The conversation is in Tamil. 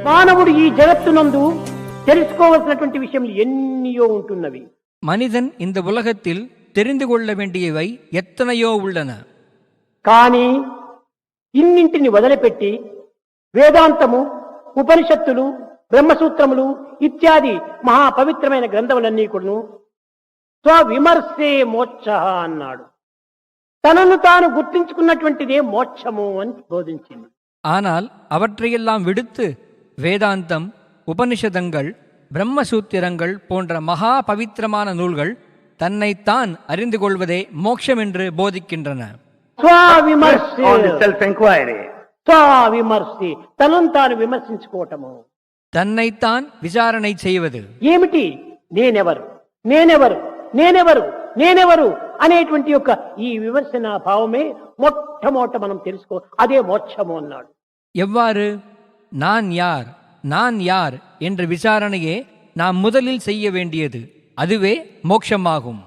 మానవుడు ఈ జగత్తునందు తెలుసుకోవలసినటువంటి విషయములు ఎన్నియో ఉంటున్నవి மனிதன் இந்த உலகத்தில் தெரிந்து கொள்ள வேண்டியவை எத்தனையோ உள்ளன కానీ ఇన్నింటిని వదిలిపెట్టి వేదాంతము ఉపనిషత్తులు బ్రహ్మసూత్రములు ఇత్యాది మహా పవిత్రమైన గ్రంథములన్నీ కూడాను స్వవిమర్శే మోక్ష అన్నాడు తనను తాను గుర్తించుకున్నటువంటిదే మోక్షము అని బోధించింది ஆனால் அவற்றையெல்லாம் விடுத்து வேதாந்தம் உபனிஷதங்கள் பிரம்மசூத்திரங்கள் போன்ற மகா பவித்திரமான நூல்கள் தன்னைத்தான் அறிந்து கொள்வதே மோட்சம் என்று போதிக்கின்றன స్వవిమర్శే on the self-inquiry. స్వవిమర్శి తనను తాను విమర్శించుకోవటము தன்னைத்தான் விசாரணை செய்வது ఏమిటి నేనెవరు నేనెవరు నేనెవరు నేనెవరు అనేటువంటి యొక్క ఈ విమర్శన భావమే మొట్టమొదట మనం తెలుసుకో అదే మోక్షము అన్నాడు எவ்வாறு நான் யார் நான் யார் என்ற விசாரணையே நாம் முதலில் செய்ய வேண்டியது. அதுவே மோட்சமாகும்.